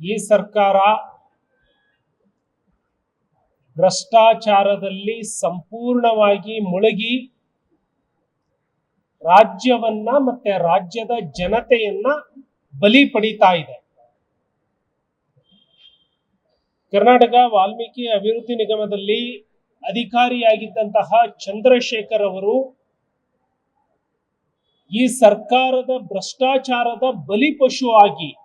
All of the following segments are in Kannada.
ಈ ಸರ್ಕಾರ ಭ್ರಷ್ಟಾಚಾರದಲ್ಲಿ ಸಂಪೂರ್ಣವಾಗಿ ಮುಳುಗಿ ರಾಜ್ಯವನ್ನ ಮತ್ತೆ ರಾಜ್ಯದ ಜನತೆಯನ್ನ ಬಲಿ ಪಡಿತಾ ಇದೆ. ಕರ್ನಾಟಕ ವಾಲ್ಮೀಕಿ ಅಭಿವೃದ್ಧಿ ನಿಗಮದಲ್ಲಿ ಅಧಿಕಾರಿಯಾಗಿದ್ದಂತಹ ಚಂದ್ರಶೇಖರ್ ಅವರು ಈ ಸರ್ಕಾರದ ಭ್ರಷ್ಟಾಚಾರದ ಬಲಿಪಶು ಆಗಿ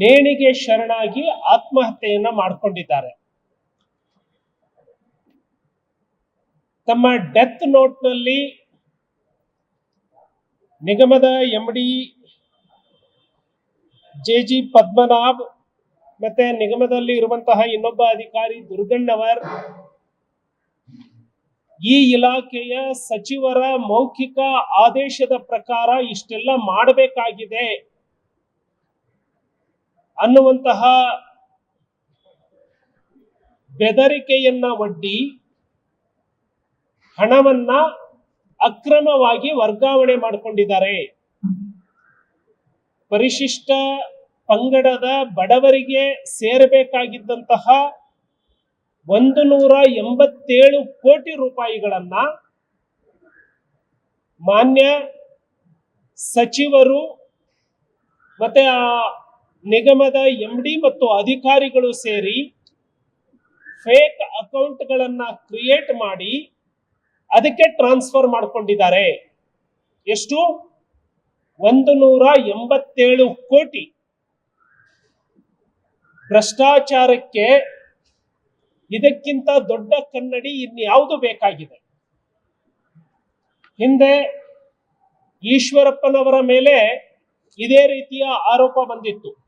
ನೇಣಿಗೆ ಶರಣಾಗಿ ಆತ್ಮಹತ್ಯೆಯನ್ನ ಮಾಡಿಕೊಂಡಿದ್ದಾರೆ. ತಮ್ಮ ಡೆತ್ ನೋಟ್ನಲ್ಲಿ ನಿಗಮದ M D J G Padmanabh ಮತ್ತೆ ನಿಗಮದಲ್ಲಿ ಇರುವಂತಹ ಇನ್ನೊಬ್ಬ ಅಧಿಕಾರಿ ದುರ್ಗಣ್ಣವರ್ ಈ ಇಲಾಖೆಯ ಸಚಿವರ ಮೌಖಿಕ ಆದೇಶದ ಪ್ರಕಾರ ಇಷ್ಟೆಲ್ಲ ಮಾಡಬೇಕಾಗಿದೆ. ಅನ್ನುವಂತಹ ಬೆದರಿಕೆಯನ್ನ ಒಡ್ಡಿ ಹಣವನ್ನ ಅಕ್ರಮವಾಗಿ ವರ್ಗಾವಣೆ ಮಾಡಿಕೊಂಡಿದ್ದಾರೆ. ಪರಿಶಿಷ್ಟ ಪಂಗಡದ ಬಡವರಿಗೆ ಸೇರಬೇಕಾಗಿದ್ದಂತಹ ಒಂದು ನೂರ ಎಂಬತ್ತೇಳು ಕೋಟಿ ರೂಪಾಯಿಗಳನ್ನ ಮಾನ್ಯ ಸಚಿವರು ಮತ್ತೆ ಆ ನಿಗಮದ ಎಂಡಿ ಮತ್ತು ಅಧಿಕಾರಿಗಳು ಸೇರಿ ಫೇಕ್ ಅಕೌಂಟ್ಗಳನ್ನ ಕ್ರಿಯೇಟ್ ಮಾಡಿ ಅದಕ್ಕೆ ಟ್ರಾನ್ಸ್ಫರ್ ಮಾಡಿಕೊಂಡಿದ್ದಾರೆ. ಎಷ್ಟು? ಒಂದು ನೂರ ಎಂಬತ್ತೇಳು ಕೋಟಿ. ಭ್ರಷ್ಟಾಚಾರಕ್ಕೆ ಇದಕ್ಕಿಂತ ದೊಡ್ಡ ಕನ್ನಡಿ ಇನ್ಯಾವುದು ಬೇಕಾಗಿದೆ? ಹಿಂದೆ ಈಶ್ವರಪ್ಪನವರ ಮೇಲೆ ಇದೇ ರೀತಿಯ ಆರೋಪ ಬಂದಿತ್ತು.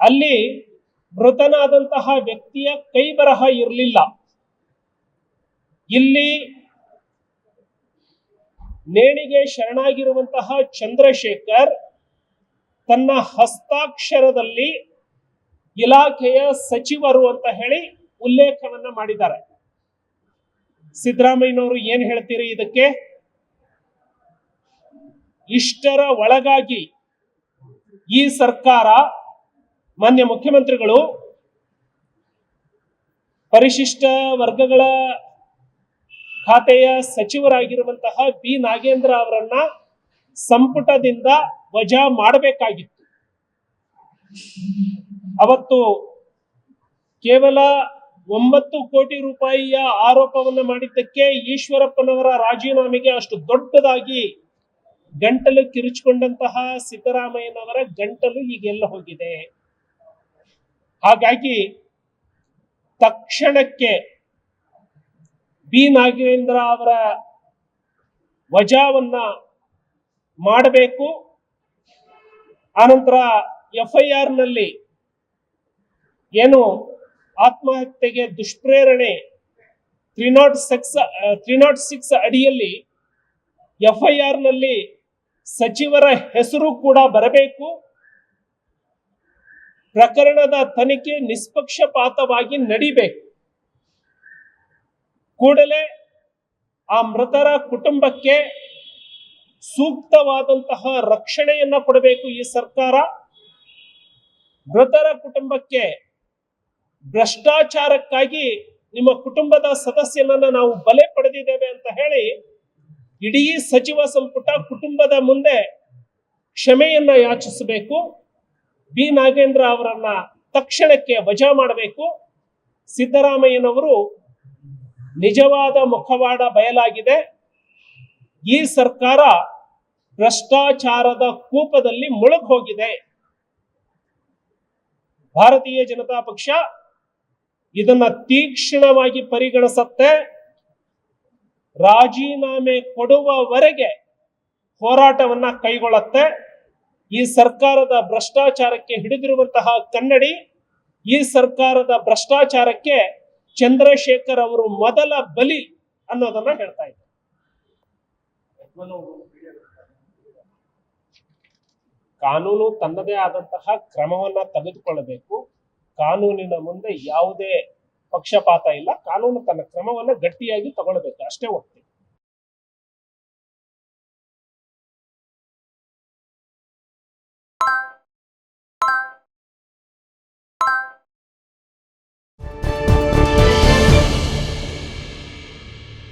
ಅಲ್ಲಿ ಮೃತನಾದಂತಹ ವ್ಯಕ್ತಿಯ ಕೈ ಬರಹ ಇರಲಿಲ್ಲ. ಇಲ್ಲಿ ನೇಣಿಗೆ ಶರಣಾಗಿರುವಂತಹ ಚಂದ್ರಶೇಖರ್ ತನ್ನ ಹಸ್ತಾಕ್ಷರದಲ್ಲಿ ಇಲಾಖೆಯ ಸಚಿವರು ಅಂತ ಹೇಳಿ ಉಲ್ಲೇಖವನ್ನ ಮಾಡಿದ್ದಾರೆ. ಸಿದ್ದರಾಮಯ್ಯನವರು ಏನ್ ಹೇಳ್ತೀರಿ ಇದಕ್ಕೆ? ಇಷ್ಟರ ಒಳಗಾಗಿ ಈ ಸರ್ಕಾರ ಮಾನ್ಯ ಮುಖ್ಯಮಂತ್ರಿಗಳು, ಪರಿಶಿಷ್ಟ ವರ್ಗಗಳ ಖಾತೆಯ ಸಚಿವರಾಗಿರುವಂತಹ ಬಿ. ನಾಗೇಂದ್ರ ಅವರನ್ನ ಸಂಪುಟದಿಂದ ವಜಾ ಮಾಡಬೇಕಾಗಿತ್ತು. ಅವತ್ತು ಕೇವಲ ಒಂಬತ್ತು ಕೋಟಿ ರೂಪಾಯಿಯ ಆರೋಪವನ್ನು ಮಾಡಿದ್ದಕ್ಕೆ ಈಶ್ವರಪ್ಪನವರ ರಾಜೀನಾಮೆಗೆ ಅಷ್ಟು ದೊಡ್ಡದಾಗಿ ಗಂಟಲು ಕಿರುಚಿಕೊಂಡಂತಹ ಸಿದ್ದರಾಮಯ್ಯನವರ ಗಂಟಲು ಈಗೆಲ್ಲ ಹೋಗಿದೆ. ಹಾಗಾಗಿ ತಕ್ಷಣಕ್ಕೆ ಬಿ ನಾಗೇಂದ್ರ ಅವರ ವಜಾವನ್ನ ಮಾಡಬೇಕು. ಆನಂತರ ಎಫ್ ಐ ಆರ್ನಲ್ಲಿ ಏನು ಆತ್ಮಹತ್ಯೆಗೆ ದುಷ್ಪ್ರೇರಣೆ three not six three not six ಅಡಿಯಲ್ಲಿ ಎಫ್ ಐ ಆರ್ನಲ್ಲಿ ಸಚಿವರ ಹೆಸರು ಕೂಡ ಬರಬೇಕು. ಪ್ರಕರಣದ ತನಿಖೆ ನಿಷ್ಪಕ್ಷಪಾತವಾಗಿ ನಡಿಬೇಕು. ಕೂಡಲೇ ಆ ಮೃತರ ಕುಟುಂಬಕ್ಕೆ ಸೂಕ್ತವಾದಂತಹ ರಕ್ಷಣೆಯನ್ನ ಕೊಡಬೇಕು ಈ ಸರ್ಕಾರ. ಮೃತರ ಕುಟುಂಬಕ್ಕೆ ಭ್ರಷ್ಟಾಚಾರಕ್ಕಾಗಿ ನಿಮ್ಮ ಕುಟುಂಬದ ಸದಸ್ಯನನ್ನ ನಾವು ಬಲೆ ಪಡೆದಿದ್ದೇವೆ ಅಂತ ಹೇಳಿ ಇಡೀ ಸಚಿವ ಸಂಪುಟ ಕುಟುಂಬದ ಮುಂದೆ ಕ್ಷಮೆಯನ್ನ ಯಾಚಿಸಬೇಕು. ಬಿ ನಾಗೇಂದ್ರ ಅವರನ್ನ ತಕ್ಷಣಕ್ಕೆ ವಜಾ ಮಾಡಬೇಕು. ಸಿದ್ದರಾಮಯ್ಯನವರು ನಿಜವಾದ ಮುಖವಾಡ ಬಯಲಾಗಿದೆ. ಈ ಸರ್ಕಾರ ಭ್ರಷ್ಟಾಚಾರದ ಕೂಪದಲ್ಲಿ ಮುಳುಗ್ ಹೋಗಿದೆ ಭಾರತೀಯ ಜನತಾ ಪಕ್ಷ ಇದನ್ನ ತೀಕ್ಷ್ಣವಾಗಿ ಪರಿಗಣಿಸತ್ತೆ. ರಾಜೀನಾಮೆ ಕೊಡುವವರೆಗೆ ಹೋರಾಟವನ್ನ ಕೈಗೊಳ್ಳುತ್ತೆ. ಈ ಸರ್ಕಾರದ ಭ್ರಷ್ಟಾಚಾರಕ್ಕೆ ಹಿಡಿದಿರುವಂತಹ ಕನ್ನಡಿ, ಈ ಸರ್ಕಾರದ ಭ್ರಷ್ಟಾಚಾರಕ್ಕೆ ಚಂದ್ರಶೇಖರ್ ಅವರು ಮೊದಲ ಬಲಿ ಅನ್ನೋದನ್ನ ಹೇಳ್ತಾ ಇದ್ದಾರೆ. ಕಾನೂನು ತನ್ನದೇ ಆದಂತಹ ಕ್ರಮವನ್ನ ತೆಗೆದುಕೊಳ್ಳಬೇಕು. ಕಾನೂನಿನ ಮುಂದೆ ಯಾವುದೇ ಪಕ್ಷಪಾತ ಇಲ್ಲ. ಕಾನೂನು ತನ್ನ ಕ್ರಮವನ್ನ ಗಟ್ಟಿಯಾಗಿ ತಗೊಳ್ಬೇಕು. ಅಷ್ಟೇ ಹೋಗ್ತೀನಿ